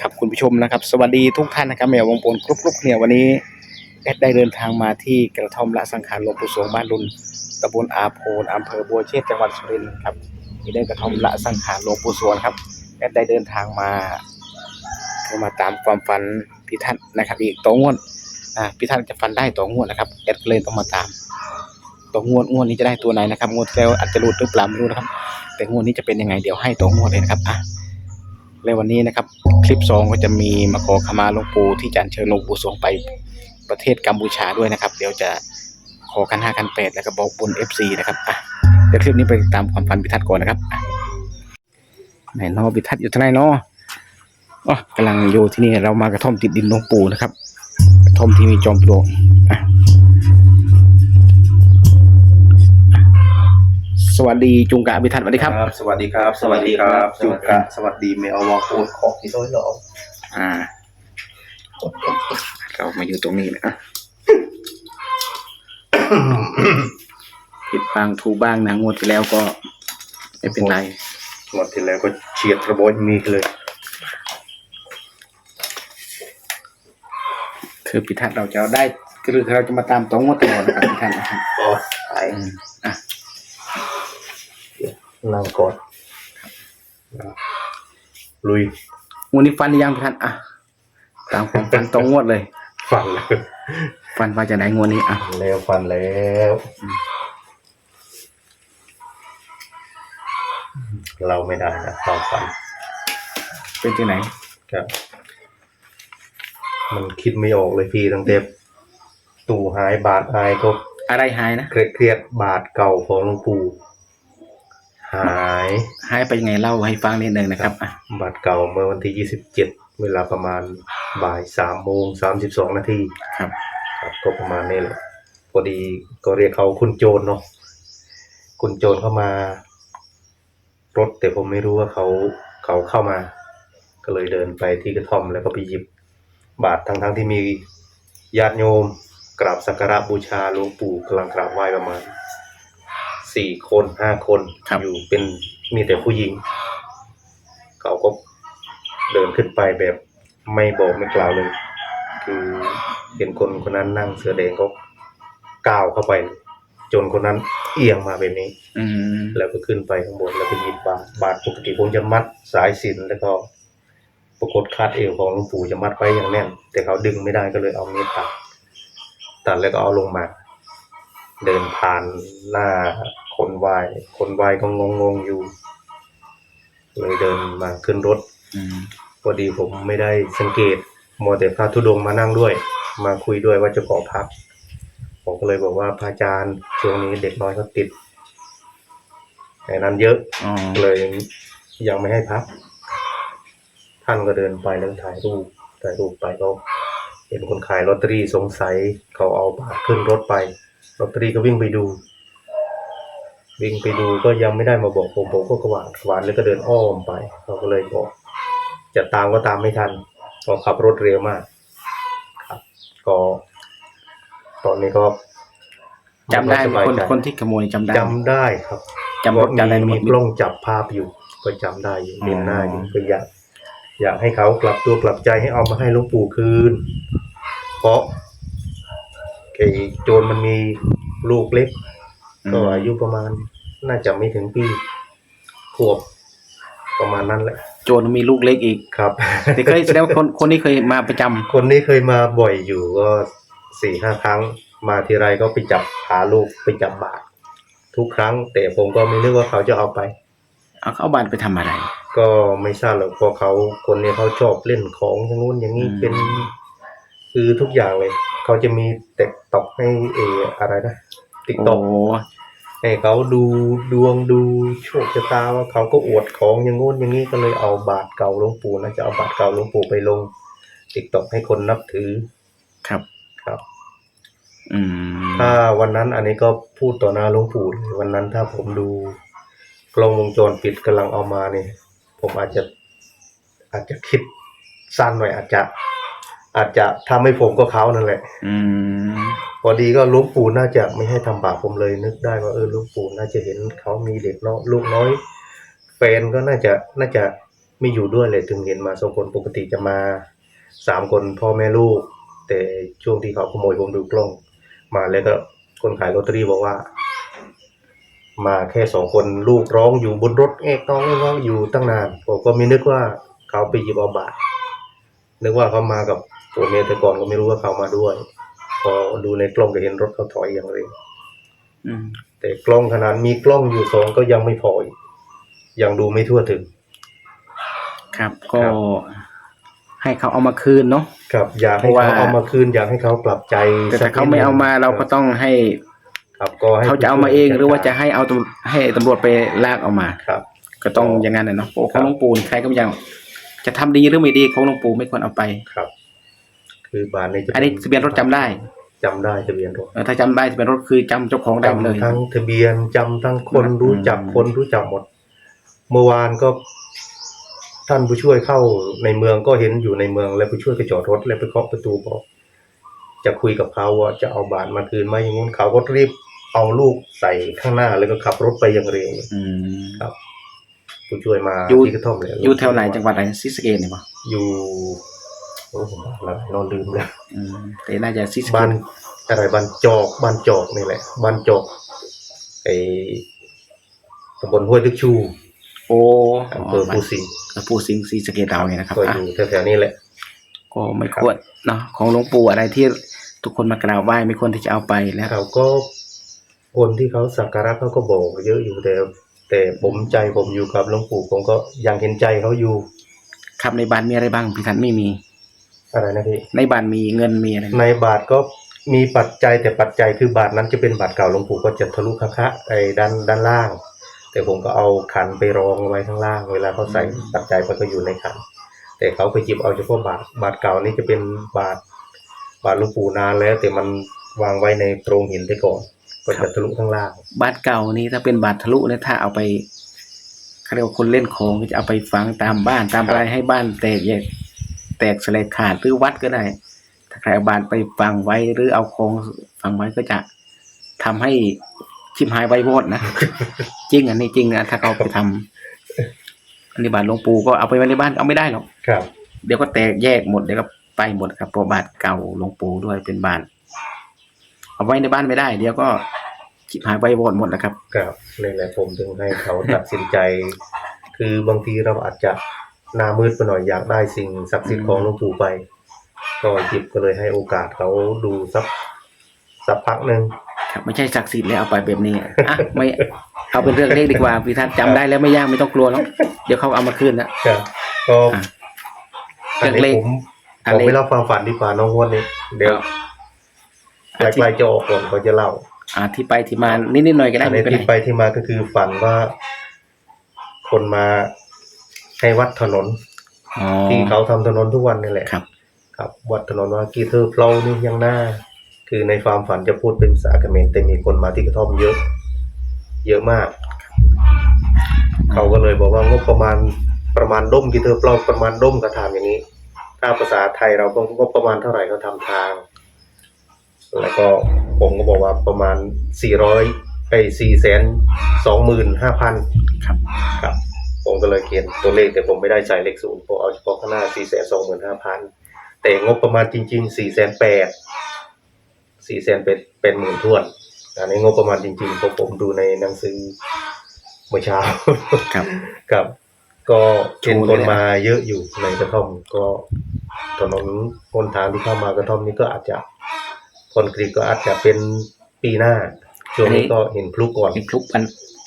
ครับคุณผู้ชมนะครับ สวัสดีทุกท่านนะครับแมววงปนกรุ๊ปๆเนี่ยวันนี้แอดได้เดินทางมาที่กระท่อมละสังขารหลวงปู่สวงบ้านรุนตำบลอาโพนอำเภอบัวเชษจังหวัดสุรินทร์ครับที่ได้กระท่อมละสังขารหลวงปู่สวงครับแอดได้เดินทางมาเพื่อมาตามความฝันพิทัศน์นะครับ อีกต่องวดอ่าพิทัศน์จะฟันได้ต่องวดนะครับแอดก็เลยต้องมาตามต่องวดงวดนี้จะได้ตัวไหนนะครับงวดแล้วอาจจะหลุดหรือเปล่าไม่รู้นะครับ แต่งวดนี้จะเป็นยังไงเดี๋ยวให้ต่องวดเลยนะครับอะ ในวันนี้นะครับ คลิปสองก็จะมีมาขอขมาหลวงปู่ที่จะอัญเชิญหลวงปู่สวงไปประเทศกัมพูชาด้วยนะครับ เดี๋ยวจะขอกันห้ากันแปดแล้วก็บอกบน FC นะครับอะเดี๋ยวคลิปนี้ไปตามความฝันพิทัศน์ก่อนนะครับไหนนอพิทัศน์อยู่ที่ไหนนออ๋อกำลังอยู่ที่นี่เรามากระท่อมติดดินหลวงปู่นะครับกระท่อมที่มีจอมปลวกอะ สวัสดีจุงกะพิทัศน์สวัสดีครับ สวัสดีครับ สวัสดีครับจุกะสวัสดีเมลวอลโคนของที่ซอยหลองอ่า เรามาอยู่ตรงนี้นะผิดบ้างถูกบ้างนะงวดที่แล้วก็ไม่เป็นไรหมดที่แล้วก็เฉียดระโบยมีเลย คือพิทัศน์เราจะเอาได้คือเราจะมาตามตรงงวดตลอดนะครับพิทัศน์นะครับก็ไปอืมอะ นั่งก่อนลุยงวดนี้ฟันหรือยังพิทัศน์อะตามความฟันตรงงวดเลย ฟันเลยฟันว่าจะไหนงวดนี้อะแล้วฟันแล้วเราไม่ได้นะเราฟัน เป็นที่ไหนครับ มันคิดไม่ออกเลยพี่ตั้งแต่ตู่หายบาทหายก็อะไรหายนะเครียดเครียดบาทเก่าของหลวงปู่ หายหายไปยังไงเล่าให้ฟังนิดนึงนะครับอะบัตรเก่าเมื่อวันที่ 27 เวลาประมาณบ่ายสามโมงสามสิบสองนาทีครับครับก็ประมาณนี้แหละพอดีก็เรียกเขาคุณโจรเนาะคุณโจรเข้ามารถแต่ผมไม่รู้ว่าเขาเขาเข้ามา ก็เลยเดินไปที่กระท่อมแล้วก็ไปหยิบบาททั้งทั้งๆที่มีญาติโยมกราบสักการะบูชาหลวงปู่กำลังกราบไหว้ประมาณ สี่คนห้าคนครับ อยู่เป็นมีแต่ผู้หญิง เขาก็เดินขึ้นไปแบบไม่บอกไม่กล่าวเลย คือเห็นคนคนนั้นนั่งเสื้อแดงก็ก้าวเข้าไป จนคนนั้นเอียงมาแบบนี้ อืมแล้วก็ขึ้นไปข้างบนแล้วก็หยิบบาทบาทปกติผมจะมัดสายสิญจนแล้วก็ปรากฏคาดเอวของหลวงปู่จะมัดไว้อย่างแน่น แต่เขาดึงไม่ได้ก็เลยเอาเม็ดตัดตัดแล้วก็เอาลงมา เดินผ่านหน้า คนไหวาย คนไหวายก็งงงๆอยู่ เลยเดินมาขึ้นรถอืมพอดีผมไม่ได้สังเกตมัวแต่พระธุดงค์มานั่งด้วย มาคุยด้วยว่าจะขอพัก ผมก็เลยบอกว่าพระอาจารย์ช่วงนี้เด็กน้อยเขาติดไอ้นั้นเยอะอ๋อเลยยังไม่ให้พัก ท่านก็เดินไปแล้วถ่ายรูปถ่ายรูปไปก็เห็นคนขายลอตเตอรี่สงสัยเขาเอาบาทขึ้นรถไปลอตเตอรี่ก็วิ่งไปดู วิ่งไปดูก็ยังไม่ได้มาบอกผมผมก็กวาดกวาดแล้วก็เดินอ้อมไปเขาก็เลยบอกจะตามก็ตามไม่ทันเพราะขับรถเร็วมากครับ ก็ ตอนนี้ก็จำได้ไหมสบายคนใจคนที่ขโมยจำได้จำได้ครับจำรถจำอะไรมีหมมีดกล้องจับภาพอยู่ ก็จำได้อยู่อ๋อเห็นหน้าอยู่ก็อยากอยากให้เขากลับตัวกลับใจให้เอามาให้หลวงปู่คืน เพราะไอ้โจรมันมีลูกเล็ก ก็อายุประมาณ น่าจะไม่ถึงปีขวบประมาณนั้นแหละ โจรมีลูกเล็กอีกครับ แต่เคยแสดงว่าคนคนนี้เคยมาประจำคนนี้เคยมาบ่อยอยู่ก็สี่ห้าครั้ง มาทีไรก็ไปจับหาลูกไปจับบาททุกครั้ง แต่ผมก็ไม่นึกว่าเขาจะเอาไป เอาเข้าบ้านไปทำอะไร ก็ไม่ทราบหรอกเพราะเขาคนนี้เขาชอบเล่นของอย่างงู้นอย่างนี้อืม เป็น คือทุกอย่างเลย เขาจะมีแต่ตอกให้เอออะไรนะติ๊กตโอ้อก ให้เขาดูดวงดูโชคชะตาว่าเขาก็อวดของอย่างงู้นอย่างนี้ก็เลยเอาบาทเก่าหลวงปู่นะจะเอาบาทเก่าหลวงปู่ไปลงติ๊กตอกให้คนนับถือครับ ครับ อืมถ้าวันนั้นอันนี้ก็พูดต่อหน้าหลวงปู่เลยวันนั้นถ้าผมดูกล้องวงจรปิดกำลังเอามาเนี่ย ผมอาจจะอาจจะคิดสั้นหน่อยอาจจะ อาจจะทำให้ผมก็เขานั่นแหละ อืมพอดีก็หลวงปู่น่าจะไม่ให้ทำบาปผมเลยนึกได้ว่าเออหลวงปู่น่าจะเห็นเขามีเด็กน้อยลูกน้อยแฟนก็น่าจะน่าจะไม่อยู่ด้วยเลยถึงเห็นมาสองคนปกติจะมาสามคนพ่อแม่ลูก แต่ช่วงที่เขาขโมยผมดูกล้อง มาแล้วก็คนขายลอตเตอรี่บอกว่า มาแค่สองคนลูกร้องอยู่บนรถเอกน้องเอกน้องอยู่ตั้งนานผมก็ไม่นึกว่าเขาไปหยิบเอาบาทนึกว่าเขามากับ ตัวเมียแต่ก่อนก็ไม่รู้ว่าเขามาด้วย พอดูในกล้องก็เห็นรถเขาถอยอย่างเร็วอืมแต่กล้องขนาดมีกล้องอยู่สองก็ยังไม่พออีกยังดูไม่ทั่วถึง ครับ ก็ ครับ ให้เขาเอามาคืนเนาะ ครับ อยากให้เพราะว่าเขาเอามาคืนอยากให้เขากลับใจแต่สัถ้ากเขาไม่เอามาเราก็ต้องให้ครับก็ให้เขาจะเอามาเอง หรือว่าจะให้เอาตำให้ตำรวจไปลากเอามา ครับ ก็ต้องอย่างนั้นนะเนาะโอ้ขครัองบ หลวงปู่นี่ใครก็ไม่ยังจะทำดีหรือไม่ดีของหลวงปู่ไม่ควรเอาไป ครับ คือบานในจะอันนี้ทะเบียนรถจำได้จำได้ทะเบียนรถเออถ้าจำได้ทะเบียนรถคือจำเจ้าของได้หมดเลยจำทั้งทะเบียนจำทั้งคนอืมรู้จักคนรู้จักหมด เมื่อวานก็ ท่านผู้ช่วยเข้าในเมืองก็เห็นอยู่ในเมืองแล้วผู้ช่วยก็จอดรถแล้วไปเคาะประตูบอก จะคุยกับเขาว่าจะเอาบาทมาคืนไหมอย่างงู้นเขาก็รีบเอาลูกใส่ข้างหน้าแล้วก็ขับรถไปอย่างเร็วอืมครับผู้ช่วยมาอยู่ ที่กระท่อมเลยอยู่แถวไหนจังหวัดไหนซิสะเกตเนี่ยปะอยู่ โอ้ผมบอกแล้วนอนลืมแล้วอืมแต่น่าจะซิสะเกบ้านตอะไรบ้านจอกบ้านจอกนี่แหละบ้านจอกไอตำบลห้วยลึกชู โอ้อำเภอภูสิงห์ปูสิงห์ซีสะเกตเราเนี่ยนะครับก็ออะยู่แถวๆนี้แหละ ก็ไม่ควรเนาะของหลวงปู่อะไรที่ทุกคนมากราบไหว้ไม่ควรที่จะเอาไปแล้วเขาก็คนที่เขาสักการะเขาก็บอกเยอะอยู่แต่แต่ผมใจผมอยู่กับหลวงปู่ผมก็ยังเห็นใจเขาอยู่ครับในบ้านมีอะไรบ้างพี่ทันไม่มี อะไรนะพี่ในบ้านมีเงินมีอะไรในบาทก็มีปัจจัยแต่ปัจจัยคือบาทนั้นจะเป็นบาทเก่าหลวงปู่ก็จะทะลุคะคะไอ้ด้านด้านล่าง แต่ผมก็เอาขันไปรองไว้ข้างล่าง เวลาเขาใส่ปัจจัยมันก็อยู่ในขัน แต่เขาไปหยิบเอาเฉพาะบาทบาทเก่านี่จะเป็นบาทบาทหลวงปู่นานแล้ว แต่มันวางไว้ในโปรงหินไปก่อนก็จะทะลุข้างล่าง บาทเก่านี่ถ้าเป็นบาททะลุเนี่ยถ้าเอาไปเขาเรียกว่าคนเล่นของก็จะเอาไปฝังตามบ้านตามอะไรให้บ้านแตกแยกแต กสลายขาดหรือวัดก็ได้ ถ้าใครเอาบาทไปฝังไว้หรือเอาของฝังไว้ก็จะทำให้ชิมหายไวโวดนะจริงอันนี้จริงนะถ้าเขาไปทำอันนี้บาทหลวงปู่ก็เอาไปไว้ในบ้านเอาไม่ได้หรอกครับ เดี๋ยวก็แตกแยกหมดเดี๋ยวก็ไปหมดครับเพราะบาทเก่าหลวงปู่ด้วยเป็นบาทเอาไว้ในบ้านไม่ได้ เดี๋ยวก็ชิบหายไปหมดหมดนะครับ ครับนี่แหละผมถึงให้เขาตัดสินใจ คือบางทีเราอาจจะ หน้ามืดไปหน่อยอยากได้สิ่งศักดิ์สิทธิ์ของหลวงปู่ไป ก็หยิบก็เลยให้โอกาสเขาดูสักสักพักหนึ่งครับไม่ใช่ศักดิ์สิทธิ์แล้วเอาไปแบบนี้อะไม่เอาเป็นเรื่องเล็กดีกว่าพี่ทัศน์จำได้แล้วไม่ยากไม่ต้องกลัวหรอกเดี๋ยวเขาเอามาคืนนะ ครับก็อะอันเรื่นี้องเล็กผมอันผมเล็กไม่เล่าความฝันดีกว่าน้องงวดนี้ เดี๋ยวอะใกล้ๆจะออกก่อนเขาจะเล่าอ่าที่ไปที่มานิดๆหน่อยๆก็ได้อันไม่นี้เป็นที่ไรไปที่มาก็คือฝันว่า คนมา ให้วัดถนน อ๋อ ที่เขาทำถนนทุกวันนี่แหละครับ ครับวัดถนนว่ากีเธอเพลานี่ยังหน้า คือในความฝันจะพูดเป็นภาษาเขมรแต่มีคนมาที่กระท่อมเยอะ เยอะมาก เขาก็เลยบอกว่างบประมาณประมาณด้มกีเธอเพลาประมาณด้มกระถามอย่างนี้ ถ้าภาษาไทยเราก็งบประมาณเท่าไหร่เขาทำทาง แล้วก็ผมก็บอกว่าประมาณสี่ร้อยไอ้สี่แสนสองหมื่นห้าพัน ครับ ขียนตัวเลขแต่ผมไม่ได้ใส่เลขศูนย์ผมเอาเฉพาะข้างหน้าสี่แสนสองหมื่นห้าพันแต่งบประมาณจริงๆสี่แสนแปดสี่แสนเป็นเป็นหมื่นทวนอันนี้งบประมาณจริงๆเพราะผมดูในหนังสือเมื่อเช้าครับครับ ก็เห็นโชว์คเลยนนะมาเยอะอยู่ในกระท่อมก็ถนนคนทางที่เข้ามากระท่อมนี้ก็อาจจะคอนกรีตก็อาจจะเป็นปีหน้าช่วงนี้ก็เห็นพลุก่อนมีคลุกกัน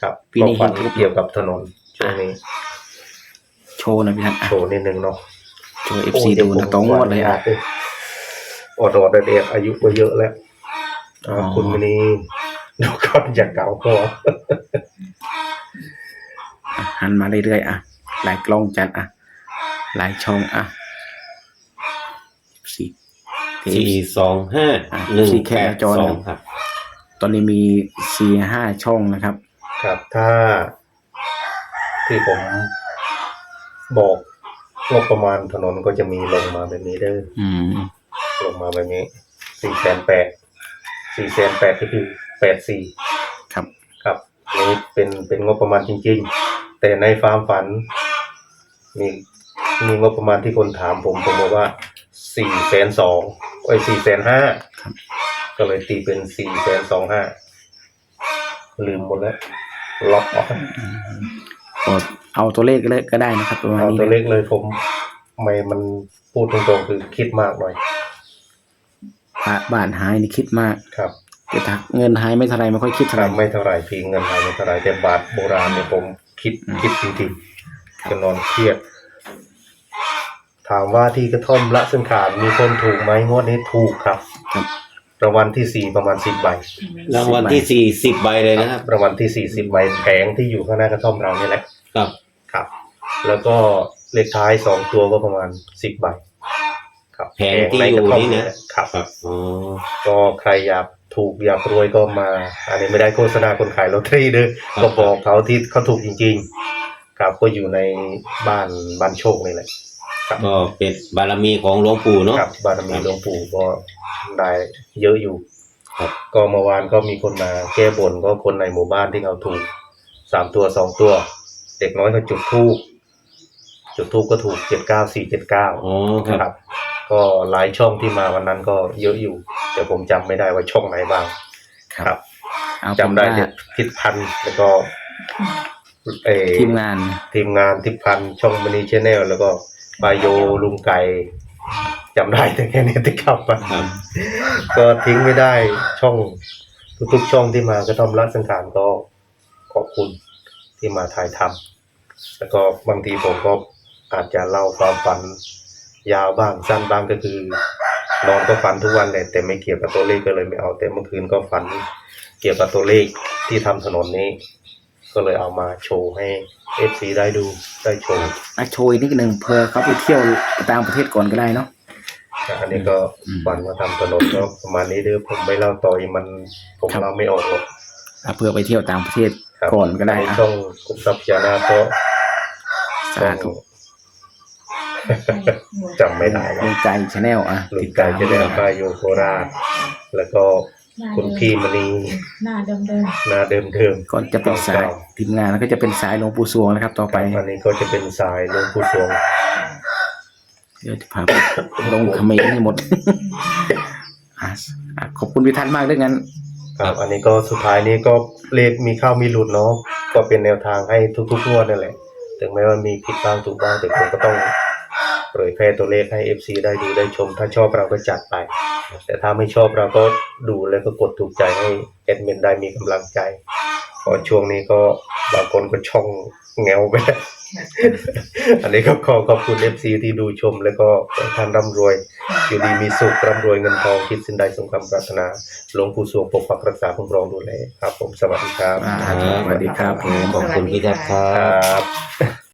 ครับปีก็นี้ฝันเห็นพลุเกี่ยวกับถนนช่วงนี้โช ว์หนะพี่ทัศน์อะโชว์นิดนึงเนาะโชว์เอฟซีดูนะต้องงวดเลยอะ อดอดเด็ดๆอายุก็เยอะแล้วอ๋อ คุณมณีดูก่อนอยากเก่าพออะหันมาเรื่อยๆอะหลายกล้องจัดอะหลายช่องอะสี่ สี่สองห้าอะหนึ่งสี่แคแปปดจอสนะองครับ ตอนนี้มีสี่ห้าช่องนะครับ ครับ ถ้าที่ผม บอกงบประมาณถนนก็จะมีลงมาแบบนี้เด้ออืม ลงมาแบบนี้สี่แสนแปดสี่แสนแปดก็คือแปดสี่ครับ ครับนี่เป็นเป็นงบประมาณจริง ๆ แต่ในความฝัน มีมีงบประมาณที่คนถามผมผมบอกว่าสี่แสนสองไอ้สี่แสนห้าครับ ก็เลยตีเป็นสี่แสนสองห้าลืมหมดแล้วล็อกออกก็ เอาตัวเลขก็ได้ก็ได้นะครับประมาณเอานี้ตัวเลขเลยผมไม่มันพูดตรงๆคือคิดมากหน่อยบ้านบ้านหายนี่คิดมากครับแต่ถ้าเงินหายไม่เท่าไรไม่ค่อยคิดเท่าไหร่ ทำไม่เท่าไหร่พีเงินหายไม่เท่าไหร่แต่บาทโบราณเนี่ยผมคิดอืมคิดจริงๆจะนอนเครียด ถามว่าที่กระท่อมละซึ่งขาดมีคนถูกไหมงวดนี้ถูกครับครับ รางวัลที่สี่ประมาณสิบใบ รางวัลที่สี่สิบใบเลยนะครับ รางวัลที่สี่สิบใบแผงที่อยู่ข้างหน้ากระท่อมเรานี่แหละครับครับ แล้วก็เลขท้ายสองตัวก็ประมาณสิบใบครับแผงที่อยู่นี่นะครับครับ อ๋อก็ใครอยากถูกอยากรวยก็มา อันนี้ไม่ได้โฆษณาคนขายลอตเตอรี่เด้อก็บอกเขาที่เขาถูกจริง ๆ ครับก็อยู่ในบ้านบ้านโชคนี่แหละครับก็เป็นบารมีของหลวงปู่เนาะครับบารมีหลวงปู่ก็ได้เยอะอยู่ครับก็เมื่อวานก็มีคนมาแก้บนก็คนในหมู่บ้านที่เขาถูกสามตัวสองตัว เด็กน้อยเขาจุดทูบ จุดทูบก็ถูกเจ็ดเก้าสี่เจ็ดเก้าอ๋อครับครับ ก็หลายช่องที่มาวันนั้นก็เยอะอยู่ แต่ผมจำไม่ได้ว่าช่องไหนบ้าง ครับเอาจำได้ผมแต่ว่าทิศพันธ์แล้วก็เออทีมงาน ทีมงานทิศพันธ์ช่องมินิชแนลแล้วก็บายโยลุงไก่จำได้แต่แค่นี้ที่ขับมา ครับ ก็ทิ้งไม่ได้ช่องทุกๆช่องที่มาก็ทอมรักสังขารก็ขอบคุณที่มาถ่ายทำแล้วก็บางทีผมก็ อาจจะเล่าความฝันยาวบ้างสั้นบ้างก็คือนอนก็ฝันทุกวันเลยแต่ไม่เกี่ยวกับตัวเลขก็เลยไม่เอา แต่เมื่อคืนก็ฝันเกี่ยวกับตัวเลขที่ทำถนนนี้ ก็เลยเอามาโชว์ให้เอฟซีได้ดูได้ชมอะโชยนิดหนึ่งเพื่อเขาไปเที่ยวต่างประเทศก่อนก็ได้เนาะอันนี้ก็อืมฝันว่าทำถนนก็ประมาณนี้เด้อผมไม่เล่าต่ออีกมันผมครับเล่าไม่ออกหรอกอะเพื่อไปเที่ยวต่างประเทศครับก่อนก็ได้ในอะช่องกุศลพญานาคก็สาธุ จำไม่ได้แล้ลุวงไก่ชาแนลอะลุติงดไก่ตามจะได้ไปโยโคราชแล้วก็คุณพี่มณีหน้าเดิมเดิมนาเดิมเดิมก่อนจะเป็นสายทีมงานแล้วก็จะเป็นสายหลวงปู่สวงนะครับ ต่อไปอันนี้ก็จะเป็นสายหลวงปู่สวงเดี๋ยวจะพาไปลงเขมรให้หมดอะอะขอบคุณพิทันมากด้วยงั้นครับอันนี้ก็สุดท้ายนี้ก็เลขมีเข้ามีหลุดเนาะก็เป็นแนวทางให้ทุกๆงวดนั่นแหละ ถึงแม้ว่ามีผิดบ้างถูกบ้างแต่ผมก็ต้องเผยแพร่ตัวเลขให้ FC ได้ดูได้ชม ถ้าชอบเราก็จัดไป แต่ถ้าไม่ชอบเราก็ดูแล้วก็กดถูกใจให้แอดมินได้มีกำลังใจเพราะช่วงนี้ก็บางคนก็ช่องแงวไปแล้วอันนี้ก็ขอขอบคุณ FC ที่ดูชม แล้วก็ขอให้ท่านร่ำรวย อยู่ดีมีสุขร่ำรวยเงินทองคิดสินใดสมความปรารถนาหลวงปู่สวงปกปักรักษาคุ้มครองดูแลครับ ผมสวัสดีครับ อ่าสวัสดีครับผมขอบคุณพี่ทัศน์ครัคบรับ